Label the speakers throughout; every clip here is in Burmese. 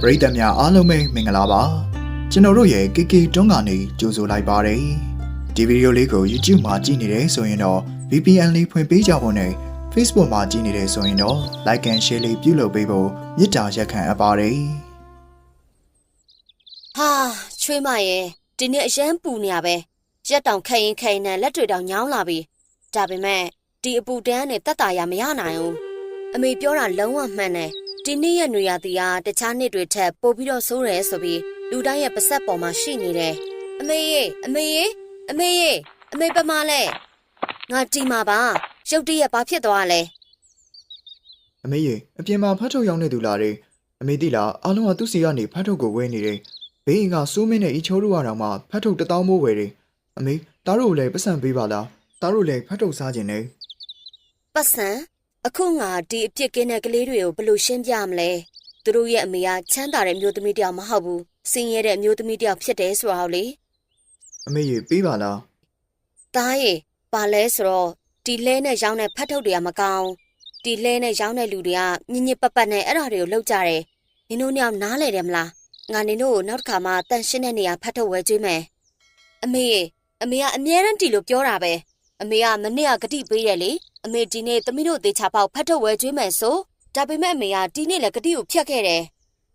Speaker 1: ပရိသတ်များအားလုံးပဲမင်္ဂလာပါကျွန်တော်တို့ရဲ့ KK တွန်းကနေကြိုဆိုလိုက်ပါတယ်ဒီဗီဒီယိုလေးကို YouTube မှာကြည့်နေတယ်ဆိုရင်တော့ VPN လေးဖွင့်ပေးကြဖို့နဲ့ Facebook မှာကြည့်နေတယ်ဆိုရင်တော့ Like and Share လေးပြုလုပ်ပေးဖို့မေတ္တာရက်ခံအပ်ပါတယ်
Speaker 2: ဟာချွေးမရဲ့ဒီနေ့အရန်ပူနေရပဲရက်တောင်ခက်ရင်ခက်ရင်နဲ့လက်တွေတောင်ညောင်းလာပြီဒါပေမဲ့ဒီအပူတန်းနဲ့တက်တာရမရနိုင်ဘူးအမေပြောတာလုံးဝမှန်တယ် ဒီနေ့ရဲ့ຫນွေရသည်ကတခြားနှစ်တွေထက်ပိုပြီးတော့ဆိုးတယ်ဆိုပြီးလူတိုင်းရဲ့ပါဆက်ပေါ်မှာရှိနေတယ်အမေရေအမေရေအမေရေအမေပမာလဲငါတီမှာပါရုတ်တရက်ဘာဖြစ်သွားလဲ
Speaker 1: အမေရေအပြင်မှာဖတ်ထုတ်ရောက်နေသူလားတဲ့အမေသိလားအားလုံးကသူ့စီကနေဖတ်ထုတ်ကိုဝဲနေတယ်ဘေးအင်ကစိုးမင်းနဲ့အီချိုးတို့ကတော့မှဖတ်ထုတ်တစ်တောင်းမိုးဝယ်တယ်အမေတားတို့ကိုလည်းပတ်စံပေးပါလားတားတို့လည်းဖတ်ထုတ်စားခြင်းနဲ့
Speaker 2: ပတ်စံ အခုငါဒီအပြစ်ကင်းတဲ့ကလေးတွေကိုဘယ်လိုရှင်းပြမလဲသူတို့ရဲ့အမေကချမ်းသာတဲ့မျိုးသမီးတစ်ယောက်မဟုတ်ဘူးစင်ရဲတဲ့မျိုးသမီးတစ်ယောက်ဖြစ်တယ်ဆိုတာကိုလေ
Speaker 1: အမေရေပေးပါလား
Speaker 2: တားရေပါလဲဆိုတော့ဒီလဲနဲ့ရောင်းတဲ့ဖတ်ထုတ်တွေကမကောင်းဒီလဲနဲ့ရောင်းတဲ့လူတွေကညင်ညစ်ပတ်ပတ်နဲ့အဲ့ဒါတွေကိုလောက်ကြတယ်နင်တို့ညောင်နားလေတယ်မလားငါနင်တို့ကိုနောက်တစ်ခါမှတန်ရှင်းတဲ့နေရာဖတ်ထုတ်ဝဲကျွေးမယ်အမေရေအမေကအမြဲတမ်းတီလို့ပြောတာပဲ အမေကမနေ့ကဂတိပေးတယ်လေအမေဒီနေ့သမီးတို့သေချာပေါက်ဖတ်ထုတ်ဝဲကျွေးမယ်ဆိုဒါပေမဲ့အမေကဒီနေ့လည်းဂတိကိုဖျက်ခဲ့တယ်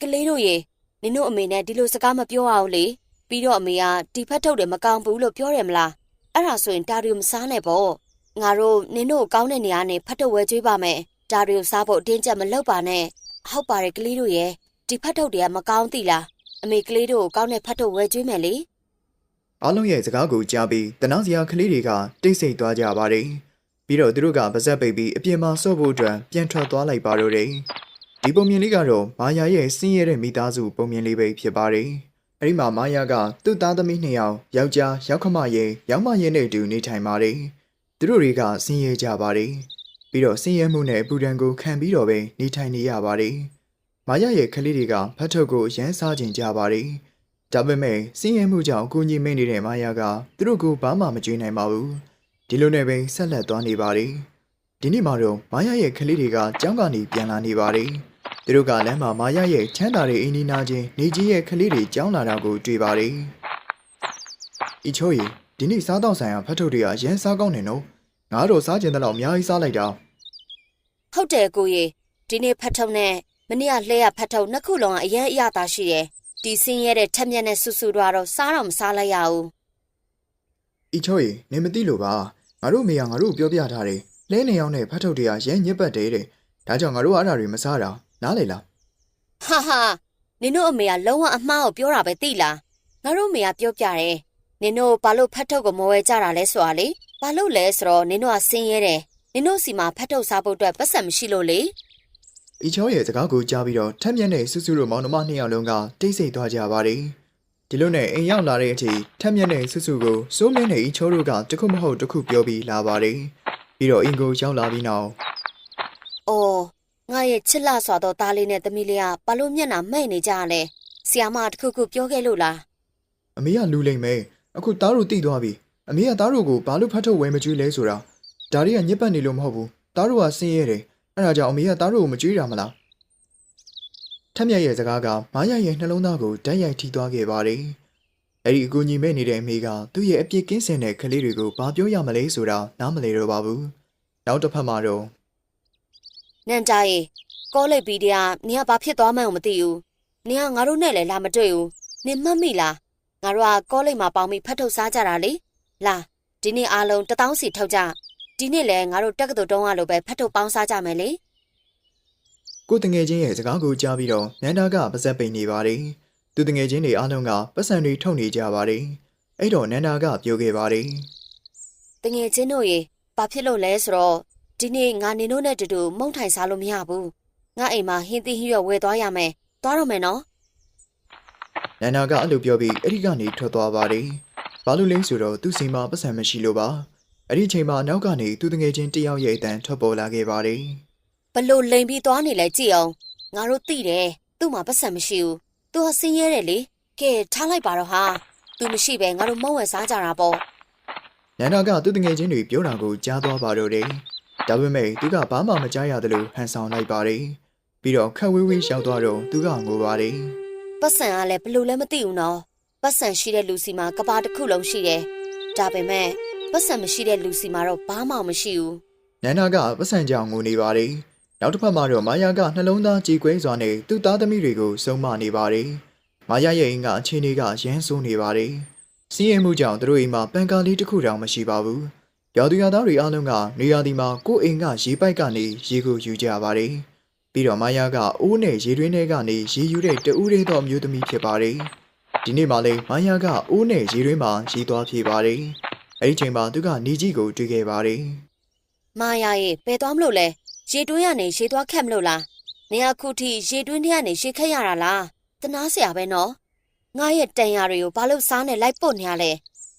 Speaker 2: ကလေးတို့ရေနင်တို့အမေနဲ့ဒီလိုစကားမပြောအောင်လေပြီးတော့အမေကဒီဖတ်ထုတ်တယ်မကောင်းဘူးလို့ပြောတယ်မလားအဲ့ဒါဆိုရင်ဒါတွေကိုမစားနဲ့ပေါ့ငါတို့နင်တို့ကိုကောင်းတဲ့နေရာနဲ့ဖတ်တော့ဝဲကျွေးပါမယ်ဒါတွေကိုစားဖို့အတင်းကျပ်မလုပ်ပါနဲ့ဟုတ်ပါတယ်ကလေးတို့ရဲ့ဒီဖတ်ထုတ်တွေကမကောင်းသီလားအမေကလေးတို့ကိုကောင်းတဲ့ဖတ်ထုတ်ဝဲကျွေးမယ်လေ
Speaker 1: အားလုံးရဲ့စကားကိုကြားပြီးတနောင်စရာကလေးတွေကတိတ်ဆိတ်သွားကြပါတယ်ပြီးတော့သူတို့ကပါဇက်ပိတ်ပြီးအပြင်မှာဆော့ဖို့အတွက်ပြန်ထွက်သွားလိုက်ပါတော့တယ်ဒီပုံမြင်လေးကတော့မာယာရဲ့စင်းရဲတဲ့မိသားစုပုံမြင်လေးပဲဖြစ်ပါတယ်အဲ့ဒီမှာမာယာကသူ့သားသမီးနှစ်ယောက်ယောက်ျားယောက်ခမရဲ့ယောက်မရဲ့နဲ့အတူနေထိုင်ပါတယ်သူတို့တွေကစင်းရဲကြပါတယ်ပြီးတော့စင်းရဲမှုနဲ့ပူဒံကိုခံပြီးတော့ပဲနေထိုင်နေရပါတယ်မာယာရဲ့ကလေးတွေကဖတ်ထုတ်ကိုရမ်းစားကျင်ကြပါတယ် ဒါပေမဲ့စင်းရဲမှုကြောင့်အကူအညီမင်းနေတဲ့မာယာကသူတို့ကိုဘာမှမကြွေးနိုင်ပါဘူးဒီလိုနဲ့ပဲဆက်လက်သွားနေပါတယ်ဒီနေ့မှာတော့မာယာရဲ့ကလေးတွေကကျောင်းကနေပြန်လာနေပါတယ်သူတို့ကလမ်းမှာမာယာရဲ့ချမ်းသာတဲ့အိမ်နီးနားချင်းနေကြီးရဲ့ကလေးတွေကျောင်းလာတာကိုတွေ့ပါတယ်အီချိုရီဒီနေ့စားတော့ဆိုင်ရာဖတ်ထုတ်တွေကရမ်းစားကောင်းနေနော်ငါတို့စားကျင်တဲ့လောက်အများကြီးစားလိုက်တာ
Speaker 2: ဟုတ်တယ်ကိုရေဒီနေ့ဖတ်ထုတ်နဲ့မနေ့ကလှဲရဖတ်ထုတ်နှစ်ခုလုံးကအရင်အရသာရှိတယ် ဒီစင်းရဲတဲ့ထက်မြက်နဲ့ဆူဆူတော့တော့စားတော့မစားလိုက်ရဘူး
Speaker 1: အီချိုရီနေမသိလို့ပါငါတို့အမေကငါတို့ကိုပြောပြထားတယ်လဲနေအောင်နဲ့ဖတ်ထုတ်တွေကရမ်းညစ်ပတ်တယ်တဲ့ဒါကြောင့်ငါတို့ကအဲ့ဒါတွေမစားတာနားလေလား
Speaker 2: ဟာဟာနင်တို့အမေကလုံးဝအမှားကိုပြောတာပဲသိလားငါတို့အမေကပြောပြတယ်နင်တို့ဘာလို့ဖတ်ထုတ်ကိုမဝဲကြတာလဲဆိုတာလေဘာလို့လဲဆိုတော့နင်တို့ကဆင်းရဲတယ်နင်တို့စီမှာဖတ်ထုတ်စားဖို့အတွက်ပတ်စံမရှိလို့လေ
Speaker 1: အီချိုရဲ့စကားကိုကြားပြီးတော့ထက်မြက်နဲ့ဆူဆူတို့မောင်နှမနှစ်ယောက်လုံးကတိတ်ဆိတ်သွားကြပါတယ်ဒီလိုနဲ့အိမ်ရောက်လာတဲ့အချိန်ထက်မြက်နဲ့ဆူဆူကိုစိုးမင်းနဲ့အီချိုတို့ကတခုမဟုတ်တခုပြောပြီးလာပါတယ်ပြီးတော့အင်ကိုရောက်လာပြီးနောက်
Speaker 2: အော်ငါရဲ့ချစ်လာစွာတော့သားလေးနဲ့သမီးလေးကဘာလို့မျက်နှာမဲ့နေကြရလဲဆီယာမတစ်ခုခုပြောခဲ့လို့လား
Speaker 1: အမေကလူလိမ့်မယ်အခုသားတို့တိသွားပြီအမေကသားတို့ကိုဘာလို့ဖတ်ထုတ်ဝဲမကြွေးလဲဆိုတာဒါတွေကညစ်ပတ်နေလို့မဟုတ်ဘူးသားတို့ကဆင်းရဲတယ် အဲ့ဒါကြောင့်အမေကသားတို့ကိုမကြွေးတာမလားထက်မြက်ရဲ့စကားကမားရရဲ့နှလုံးသားကိုဓာတ်ရိုက်ထိသွားခဲ့ပါတယ်အဲ့ဒီအကူညီမဲ့နေတဲ့အမေကသူ့ရဲ့အပြစ်ကင်းစင်တဲ့ကလေးတွေကိုဘာပြောရမလဲဆိုတာနားမလည်တော့ပါဘူးနောက်တစ်ဖက်မှာတော့
Speaker 2: နန်တာရေကောလိပ်ပြီးတည်းကနင်ကဘာဖြစ်သွားမှန်းကိုမသိဘူးနင်ကငါတို့နဲ့လည်းလာမတွေ့ဘူးနင်မှတ်မိလားငါတို့ကကောလိပ်မှာပေါင်းပြီးဖတ်ထုတ်စားကြတာလေလာဒီနေ့အားလုံးတစ်တောင်းစီထုတ်ကြ ဒီနေ့လည်းငါတို့တက္ကသိုလ်တုံးကလိုပဲဖတ်ထုတ်ပေါင်းစားကြမယ်လေ
Speaker 1: ကိုတငယ်ချင်းရဲ့စကားကိုကြားပြီးတော့နန္ဒာကပါဇက်ပိန်နေပါတယ်သူတငယ်ချင်းတွေအားလုံးကပတ်စံတွေထုတ်နေကြပါတယ်အဲ့တော့နန္ဒာကပြောခဲ့ပါတယ်
Speaker 2: တငယ်ချင်းတို့ရေဘာဖြစ်လို့လဲဆိုတော့ဒီနေ့ငါနင်တို့နဲ့တူတူမုံထိုင်စားလို့မရဘူးငါအိမ်မှာဟင်းသီးဟင်းရွက်ဝယ်သွားရမယ်သွားတော့မယ်နော်
Speaker 1: နန္ဒာကအဲ့လိုပြောပြီးအဲ့ဒီကနေထွက်သွားပါတယ်ဘာလို့လဲဆိုတော့သူ့စီမှာပတ်စံမရှိလို့ပါ အဲ့ဒီအချိန်မှာနောက်ကနေသူတငယ်ချင်းတယောက်ရဲ့အတန်ထွက်ပေါ်လာခဲ့ပါတယ်
Speaker 2: ဘလို့လိန်ပြီးသွားနေလဲကြည့်အောင်ငါတို့သိတယ်သူ့မှာပတ်စံမရှိဘူးသူကဆင်းရဲတယ်လေကဲထားလိုက်ပါတော့ဟာသူမရှိပဲငါတို့မုံဝယ်စားကြတာပေါ့
Speaker 1: နန္ဒာကသူ့တငယ်ချင်းတွေပြောတာကိုကြားသွားပါတော့တယ်ဒါပေမဲ့သူကဘာမှမကြားရသလိုဟန်ဆောင်လိုက်ပါတယ်ဘပြီးတော့ခက်ဝေးဝေးရှောက်သွားတော့သူကငိုပါတယ်
Speaker 2: ပတ်စံကလည်းဘလို့လည်းမသိဘူးနော်ပတ်စံရှိတဲ့လူစီမှာကဘာတစ်ခုလုံးရှိတယ်ဒါပေမဲ့ ပတ်စံမရှိတဲ့လူစီမှာတော့ဘာမှမရှိဘူး
Speaker 1: နန္ဒာကပတ်စံကြောင်ငိုနေပါတယ်နောက်တစ်ဖက်မှာတော့မာယာကနှလုံးသားကြည်ကွင်းစွာနဲ့သူ့သားသမီးတွေကိုစုံမနေပါတယ်မာယာရဲ့အိမ်ကအခြေအနေကရမ်းဆိုးနေပါတယ်စီးရင်မှုကြောင့်သူတို့အိမ်မှာပန်ကာလေးတစ်ခုတောင်မရှိပါဘူးရော်သူရသားတွေအားလုံးကနေရာဒီမှာကိုယ့်အိမ်ကရေပိုက်ကနေရေကိုယူကြပါတယ်ပြီးတော့မာယာကအိုးနဲ့ရေတွင်းထဲကနေရေယူတဲ့တဦးသေးသောအမျိုးသမီးဖြစ်ပါတယ်ဒီနေ့မှလည်းမာယာကအိုးနဲ့ရေတွင်းမှာရေသွားပြေးပါတယ် အဲ့ဒီချိန်မှာသူကနေကြီးကိုတွေ့ခဲ့ပါတယ်
Speaker 2: မာယာရေဘယ်သွားမလို့လဲရေတွင်းရနေရေသွားခက်မလို့လားနေရာခုထိရေတွင်းထဲကနေရေခက်ရတာလားတနာစရာပဲနော်ငါရဲ့တန်ရာတွေကိုဘာလို့စားနဲ့လိုက်ပုတ်နေရလဲ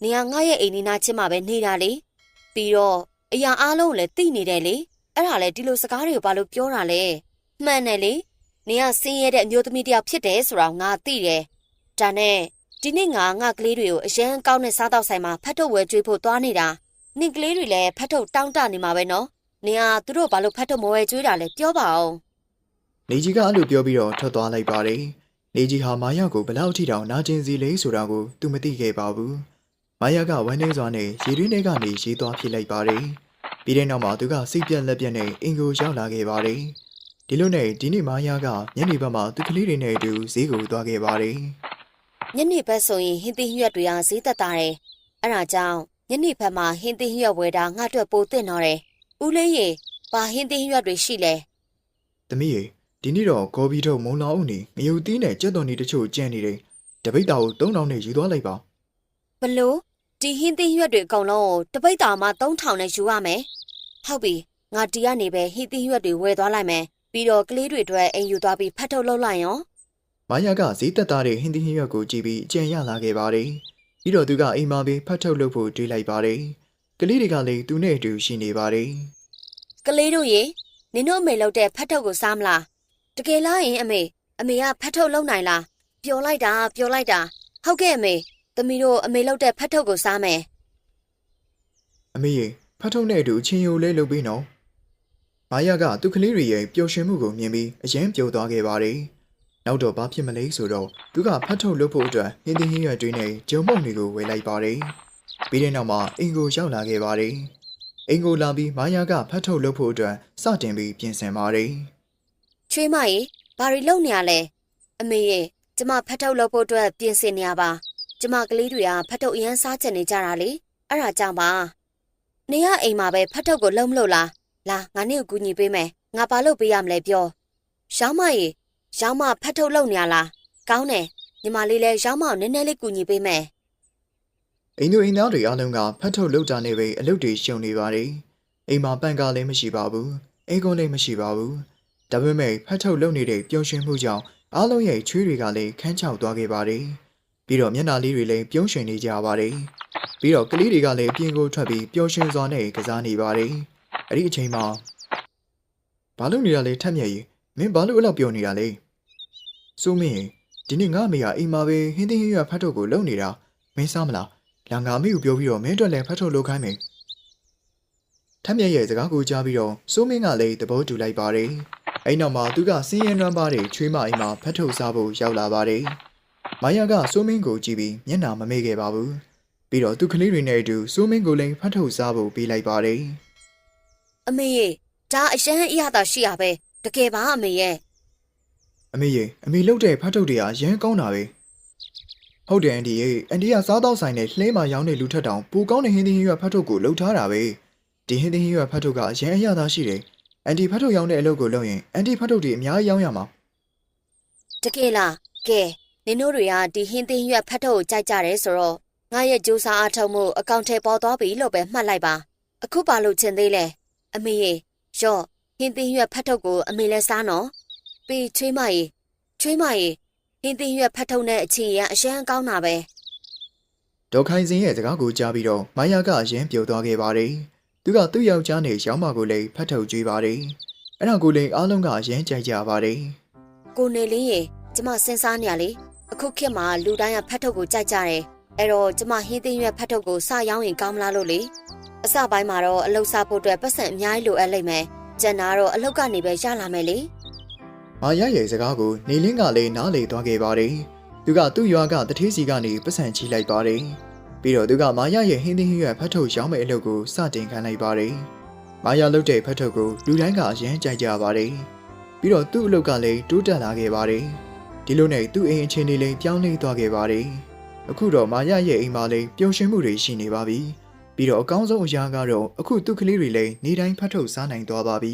Speaker 2: နေရာငါရဲ့အိမ်နီးနားချင်းမှာပဲနေတာလေပြီးတော့အရာအားလုံးကိုလည်းသိနေတယ်လေအဲ့ဒါလည်းဒီလိုစကားတွေကိုဘာလို့ပြောတာလဲမှန်တယ်လေနေရာဆင်းရဲတဲ့အမျိုးသမီးတယောက်ဖြစ်တယ်ဆိုတာငါသိတယ်ဒါနဲ့ ဒီနေ့ငါငါကလေးတွေကိုအရန်ကောင်းတဲ့စားတော့ဆိုင်မှာဖတ်ထုတ်ဝဲကျွေးဖို့သွားနေတာနင့်ကလေးတွေလည်းဖတ်ထုတ်တောင်းတနေမှာပဲနော်။နေဟာသူတို့ဘာလို့ဖတ်ထုတ်မဝဲကျွေးတာလဲပြောပါအောင်
Speaker 1: နေကြီးကအဲ့လိုပြောပြီးတော့ထွက်သွားလိုက်ပါတယ်။နေကြီးဟာမာယာကိုဘလောက်ထိတောင်နာကျင်စီလဲဆိုတာကိုသူမသိခဲ့ပါဘူး။မာယာကဝမ်းနေစွာနဲ့ရေတွင်းထဲကနေရေးသွားဖြစ်လိုက်ပါတယ်။ပြီးတဲ့နောက်မှာသူကစိတ်ပြက်လက်ပြက်နဲ့အင်ကိုရောက်လာခဲ့ပါတယ်။ဒီလိုနဲ့ဒီနေ့မာယာကညနေဘက်မှာသူကလေးတွေနဲ့အတူဈေးကိုသွားခဲ့ပါတယ်။
Speaker 2: ညနေဘက်ဆိုရင်ဟင်းသီးဟင်းရွက်တွေကဈေးသက်တာတယ်။အဲ့ဒါကြောင့်ညနေဘက်မှာဟင်းသီးဟင်းရွက်ဝယ်တာငါ့အတွက်ပိုသင့်တော့တယ်။ဦးလေးရေဘာဟင်းသီးဟင်းရွက်တွေရှိလဲ။
Speaker 1: သမီးရေဒီနေ့တော့ကော်ပီထုတ်မုံလောင်ဦးနေငရုတ်သီးနဲ့ကြက်တော်နီတချို့ကျန်နေတယ်။တပိတ်တာကို3000နဲ့ယူသွားလိုက်ပါ။
Speaker 2: ဘလို့ဒီဟင်းသီးဟင်းရွက်တွေအကုန်လုံးကိုတပိတ်တာမှ3000နဲ့ယူရမယ်။ဟုတ်ပြီငါဒီကနေပဲဟင်းသီးဟင်းရွက်တွေဝယ်သွားလိုက်မယ်။ပြီးတော့ကလေးတွေအတွက်အိမ်ယူသွားပြီးဖတ်ထုတ်လုပ်လိုက်ရော။
Speaker 1: မာယာကဈေးသက်သားတဲ့ဟင်းသီးဟင်းရွက်ကိုကြည့်ပြီးအကျန်ရလာခဲ့ပါတယ်။ပြီးတော့သူကအိမ်မှာပဲဖတ်ထုတ်လုပ်ဖို့တွေးလိုက်ပါတယ်။ကလေးတွေကလည်းသူနဲ့အတူရှိနေပါတယ်။
Speaker 2: ကလေးတို့ရေနင်တို့အမေလုပ်တဲ့ဖတ်ထုတ်ကိုစားမလား။တကယ်လားရင်အမေအမေကဖတ်ထုတ်လုပ်နိုင်လား။ပျော်လိုက်တာပျော်လိုက်တာဟုတ်ကဲ့အမေသမီးတို့အမေလုပ်တဲ့ဖတ်ထုတ်ကိုစားမယ်။
Speaker 1: အမေရေဖတ်ထုတ်နဲ့အတူချင်းယိုလေးလုပ်ပြီးနော်။မာယာကသူကလေးတွေရဲ့ပျော်ရွှင်မှုကိုမြင်ပြီးအရင်ပျော်သွားခဲ့ပါတယ်။ နောက်တော့ဘာဖြစ်မလဲဆိုတော့သူကဖတ်ထုတ်လုပ်ဖို့အတွက်ဟင်းသီးဟင်းရွက်တွေနဲ့ဂျုံမုံတွေကိုဝယ်လိုက်ပါတယ်။ပြီးတဲ့နောက်မှာအင်ကိုရောက်လာခဲ့ပါတယ်။အင်ကိုလာပြီးမာယာကဖတ်ထုတ်လုပ်ဖို့အတွက်စတင်ပြီးပြင်ဆင်ပါတယ်။
Speaker 2: ချွေးမရေဘာတွေလုပ်နေရလဲအမေရေကျမဖတ်ထုတ်လုပ်ဖို့အတွက်ပြင်ဆင်နေရပါကျမကလေးတွေကဖတ်ထုတ်အရန်စားချင်နေကြတာလေအဲ့ဒါကြောင့်ပါနေရအိမ်မှာပဲဖတ်ထုတ်ကိုလုံးမလို့လားလာငါနေ့ကိုကူညီပေးမယ်ငါဘာလုပ်ပေးရမလဲပြောရောင်းမရေ ရောင်းမဖတ်ထုတ်လုပ်နေရလားကောင်းတယ်ညီမလေးလည်းရောင်းမကိုနည်းနည်းလေးကူညီပေးမယ်
Speaker 1: အိမ်သူအိမ်သားတွေအားလုံးကဖတ်ထုတ်လုပ်တာနဲ့ပဲအလုပ်တွေရှုံနေပါတယ်။အိမ်မှာပန်ကားလည်းမရှိပါဘူး။အိမ်ကုန်းလည်းမရှိပါဘူး။ဒါပေမဲ့ဖတ်ထုတ်လုပ်နေတဲ့ပျော်ရွှင်မှုကြောင့်အားလုံးရဲ့ချွေးတွေကလည်းခန်းချောက်သွားခဲ့ပါတယ်။ပြီးတော့မျက်နှာလေးတွေလည်းပြုံးရွှင်နေကြပါတယ်။ပြီးတော့ကလေးတွေကလည်းအပြင်ကိုထွက်ပြီးပျော်ရွှင်စွာနဲ့ကစားနေပါတယ်။အဲ့ဒီအချိန်မှာဘာလို့နေတာလဲထက်မြက်ကြီးမင်းဘာလို့အဲ့လောက်ပျော်နေတာလဲ။ စိုးမင်းဒီနေ့ငါအမေကအိမ်မှာပဲဟင်းသီးဟင်းရွက်ဖတ်ထုတ်ကိုလုပ်နေတာမင်းစားမလား။လာငါမေကိုပြောပြီးတော့မင်းအတွက်လည်းဖတ်ထုတ်လုပ်ခိုင်းမယ်။ထက်မြက်ရဲ့စကားကိုကြားပြီးတော့စိုးမင်းကလည်းသဘောတူလိုက်ပါတယ်။အဲ့နောက်မှာသူကစင်းရဲနွမ်းပါးတဲ့ချွေးမအိမ်မှာဖတ်ထုတ်စားဖို့ရောက်လာပါတယ်။မာယာကစိုးမင်းကိုကြည့်ပြီးမျက်နှာမမေ့ခဲ့ပါဘူး။ပြီးတော့သူကလေးတွေနဲ့အတူစိုးမင်းကိုလည်းဖတ်ထုတ်စားဖို့ပေးလိုက်ပါတယ်
Speaker 2: အမေရေဒါအရန်အရသာရှိရပဲတကယ်ပါအမေရဲ့။
Speaker 1: အမေရေအမေလှုပ်တဲ့ဖတ်ထုတ်တွေကရမ်းကောင်းတာပဲ။ဟုတ်တယ်အန်ဒီရေအန်ဒီကစားတော့ဆိုင်နဲ့လှဲမှာရောင်းတဲ့လူထက်တောင်ပိုကောင်းတဲ့ဟင်းသီးဟင်းရွက်ဖတ်ထုတ်ကိုလှုပ်ထားတာပဲ။ဒီဟင်းသီးဟင်းရွက်ဖတ်ထုတ်ကအရန်အရသာရှိတယ်။အန်ဒီဖတ်ထုတ်ရောင်းတဲ့အလုပ်ကိုလုပ်ရင်အန်ဒီဖတ်ထုတ်တွေအများကြီးရောင်းရမှာ
Speaker 2: တကယ်လားကဲနင်တို့တွေကဒီဟင်းသင်းရွက်ဖတ်ထုတ်ကိုကြိုက်ကြတယ်ဆိုတော့ငါရဲ့ကြိုးစားအားထုတ်မှုအကောင့်ထဲပေါ်သွားပြီလို့ပဲမှတ်လိုက်ပါအခုပါလို့ချင်သေးလဲအမေရေရော့ဟင်းသင်းရွက်ဖတ်ထုတ်ကိုအမေလဲစားနော် ပြီးချွေးမရေချွေးမရေဟင်းသင်းရွက်ဖတ်ထုတ်နဲ့အချီရန်အရန်ကောင်းတာပဲ။
Speaker 1: ဒေါက်ခိုင်စင်ရဲ့စကားကိုကြားပြီးတော့မိုင်းယာကအရင်ပြုတ်သွားခဲ့ပါတယ်။သူကသူ့ယောက်ျားနဲ့ရောင်းမကိုလည်းဖတ်ထုတ်ကြွေးပါတယ်။အဲ့ဒါကိုလည်းအားလုံးကအရင်ကြိုက်ကြပါတယ်
Speaker 2: ကိုနေလင်းရေကျမစဉ်းစားနေရလေအခုခေတ်မှာလူတိုင်းကဖတ်ထုတ်ကိုကြိုက်ကြတယ်အဲ့တော့ကျမဟင်းသင်းရွက်ဖတ်ထုတ်ကိုစရောင်းရင်ကောင်းမလားလို့လေအစပိုင်းမှာတော့အလုပ်စားဖို့အတွက်ပတ်စံအများကြီးလိုအပ်လိမ့်မယ်ကျန်တာတော့အလုပ်ကနေပဲရလာမယ်လေ။
Speaker 1: မာရရဲ့စကားကိုနေလင်းကလည်းနားလေသွားခဲ့ပါတယ်သူကသူ့ရွာကတထေးစီကနေပတ်စံချီလိုက်ပါတယ်ပြီးတော့သူကမာရရဲ့ဟင်းသင်းဟင်းရွက်ဖတ်ထုတ်ရောင်းမဲ့အလုပ်ကိုစတင်ခံလိုက်ပါတယ်မာရလုပ်တဲ့ဖတ်ထုတ်ကိုလူတိုင်းကအရန်ကြိုက်ကြပါတယ်ပြီးတော့သူ့အလုပ်ကလည်းတိုးတက်လာခဲ့ပါတယ်ဒီလိုနဲ့သူ့အိမ်အခြေအနေလေးပြောင်းလဲသွားခဲ့ပါတယ်အခုတော့မာရရဲ့အိမ်မှာလည်းပျော်ရွှင်မှုတွေရှိနေပါပြီပြီးတော့အကောင်းဆုံးအရာကတော့အခုသူ့ကလေးတွေလည်းနေတိုင်းဖတ်ထုတ်စားနိုင်သွားပါပြီ